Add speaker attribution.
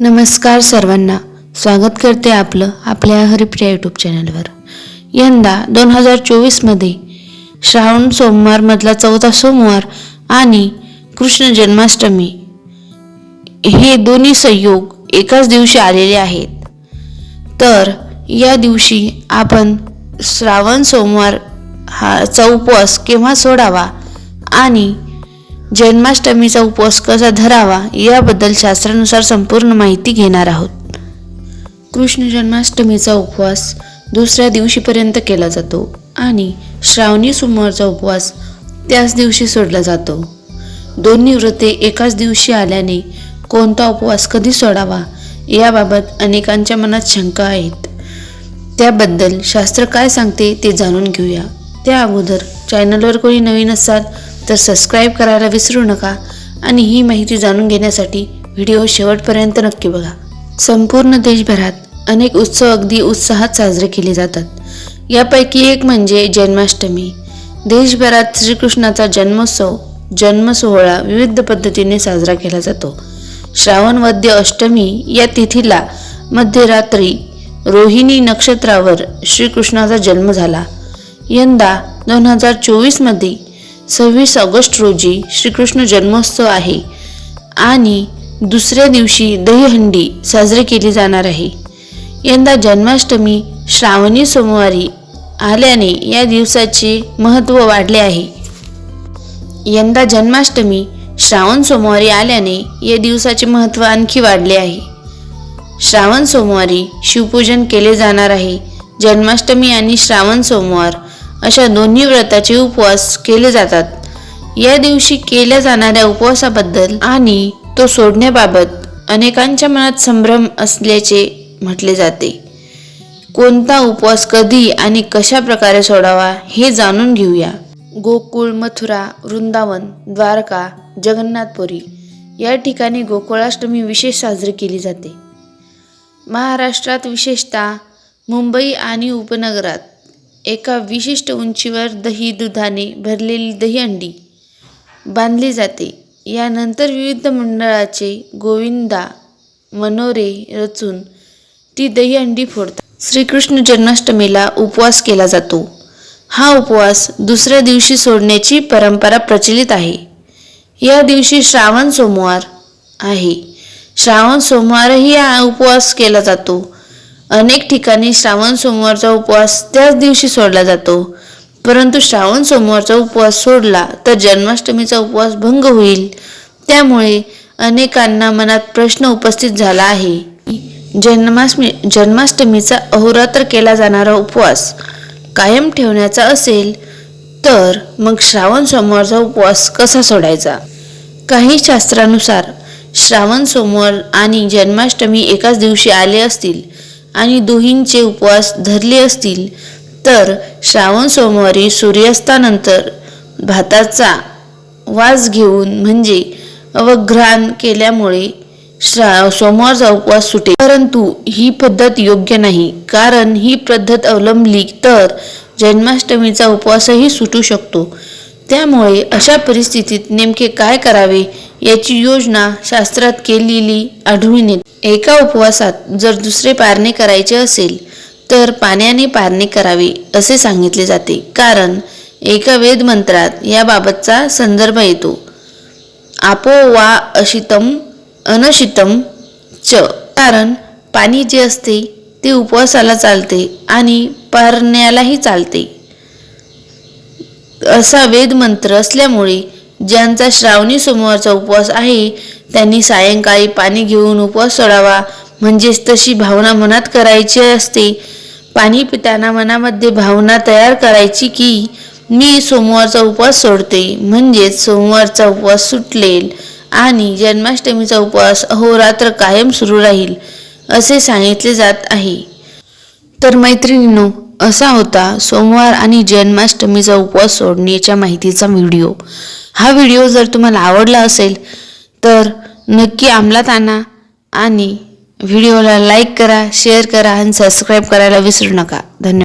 Speaker 1: नमस्कार सर्वांना. स्वागत करते आपलं आपल्या हरिप्रिया यूट्यूब चॅनलवर यंदा दोन हजार चोवीसमध्ये श्रावण सोमवारमधला चौथा सोमवार आणि कृष्ण जन्माष्टमी हे दोन्ही संयोग एकाच दिवशी आलेले आहेत. तर या दिवशी आपण श्रावण सोमवार हा चा उपवास केव्हा सोडावा आणि जन्माष्टमीचा उपवास कसा धरावा याबद्दल शास्त्रानुसार संपूर्ण माहिती घेणार आहोत. कृष्ण जन्माष्टमीचा उपवास दुसऱ्या दिवशीपर्यंत केला जातो आणि श्रावणी सोमवारचा उपवास त्याच दिवशी सोडला जातो. दोन्ही व्रते एकाच दिवशी आल्याने कोणता उपवास कधी सोडावा याबाबत अनेकांच्या मनात शंका आहेत. त्याबद्दल शास्त्र काय सांगते ते जाणून घेऊया. त्या अगोदर चॅनलवर कोणी नवीन असाल तर सबस्क्राईब करायला विसरू नका आणि ही माहिती जाणून घेण्यासाठी व्हिडिओ शेवटपर्यंत नक्की बघा. संपूर्ण देशभरात अनेक उत्सव अगदी उत्साहात साजरे केले जातात. यापैकी एक म्हणजे जन्माष्टमी. देशभरात श्रीकृष्णाचा जन्मोत्सव जन्मसोहळा विविध पद्धतीने साजरा केला जातो. श्रावण वद्य अष्टमी या तिथीला मध्यरात्री रोहिणी नक्षत्रावर श्रीकृष्णाचा जन्म झाला. यंदा दोन हजार चोवीसमध्ये सव्वीस ऑगस्ट रोजी श्रीकृष्ण जन्मोत्सव आहे आणि दुसऱ्या दिवशी दहीहंडी साजरी केली जाणार आहे. यंदा जन्माष्टमी श्रावणी सोमवारी आल्याने या दिवसाचे महत्त्व वाढले आहे. यंदा जन्माष्टमी श्रावण सोमवारी आल्याने या दिवसाचे महत्त्व आणखी वाढले आहे. श्रावण सोमवारी शिवपूजन केले जाणार आहे. जन्माष्टमी आणि श्रावण सोमवार अशा दोन्ही व्रताचे उपवास केले जातात. या दिवशी केल्या जाणाऱ्या उपवासाबद्दल आणि तो सोडण्याबाबत अनेकांच्या मनात संभ्रम असल्याचे म्हटले जाते. कोणता उपवास कधी आणि कशा प्रकारे सोडावा हे जाणून घेऊया. गोकुळ मथुरा वृंदावन द्वारका जगन्नाथपुरी या ठिकाणी गोकुळाष्टमी विशेष साजरी केली जाते. महाराष्ट्रात विशेषतः मुंबई आणि उपनगरात एका विशिष्ट उंचीवर दही दुधाने भरलेली दहीहंडी बांधली जाते. यानंतर विविध मंडळाचे गोविंदा मनोरे रचून ती दहीहंडी फोडतात. श्रीकृष्ण जन्माष्टमीला उपवास केला जातो. हा उपवास दुसऱ्या दिवशी सोडण्याची परंपरा प्रचलित आहे. या दिवशी श्रावण सोमवार आहे. श्रावण सोमवारही हा उपवास केला जातो. अनेक ठिकाणी श्रावण सोमवारचा उपवास त्याच दिवशी सोडला जातो. परंतु श्रावण सोमवारचा उपवास सोडला तर जन्माष्टमीचा उपवास भंग होईल. त्यामुळे अनेकांना मनात प्रश्न उपस्थित झाला आहे. जन्माष्टमी जन्माष्टमीचा अहोरात्र केला जाणारा उपवास कायम ठेवण्याचा असेल तर मग श्रावण सोमवारचा उपवास कसा सोडायचा? काही शास्त्रानुसार श्रावण सोमवार आणि जन्माष्टमी एकाच दिवशी आले असतील आणि दोहींचे उपवास धरले असतील तर श्रावण सोमवारी सूर्यास्तानंतर भाताचा वास घेऊन म्हणजे अवघ्राण केल्यामुळे श्रा सोमवारचा उपवास सुटेल परंतु ही पद्धत योग्य नाही कारण ही पद्धत अवलंबली तर जन्माष्टमीचा उपवासही सुटू शकतो. त्यामुळे अशा परिस्थितीत नेमके काय करावे याची योजना शास्त्रात केलेली आढळून येते. एका उपवासात जर दुसरे पारणे करायचे असेल तर पाण्याने पारणे करावे असे सांगितले जाते. कारण एका वेद मंत्रात याबाबतचा संदर्भ येतो. आपो वा अशितम अनशितम च. कारण पाणी जे असते ते उपवासाला चालते आणि पारण्यालाही चालते. असा वेद मंत्र असल्यामुळे ज्यांचा श्रावणी सोमवारचा उपवास आहे त्यांनी सायंकाळी पाणी घेऊन उपवास सोडावा. म्हणजेच तशी भावना मनात करायची असते. पाणी पिताना मनामध्ये भावना तयार करायची की मी सोमवारचा उपवास सोडते. म्हणजेच सोमवारचा उपवास सुटलेल आणि जन्माष्टमीचा उपवास अहोरात्र कायम सुरू राहील असे सांगितले जात आहे. तर मैत्रिणींनो असा होता सोमवार आणि जन्माष्टमीचा उपवास सोडण्याच्या माहितीचा व्हिडिओ. हा व्हिडिओ जर तुम्हाला आवडला असेल तर नक्की अंमलात आणा आणि व्हिडिओला लाईक करा शेअर करा आणि सबस्क्राईब करायला विसरू नका. धन्यवाद.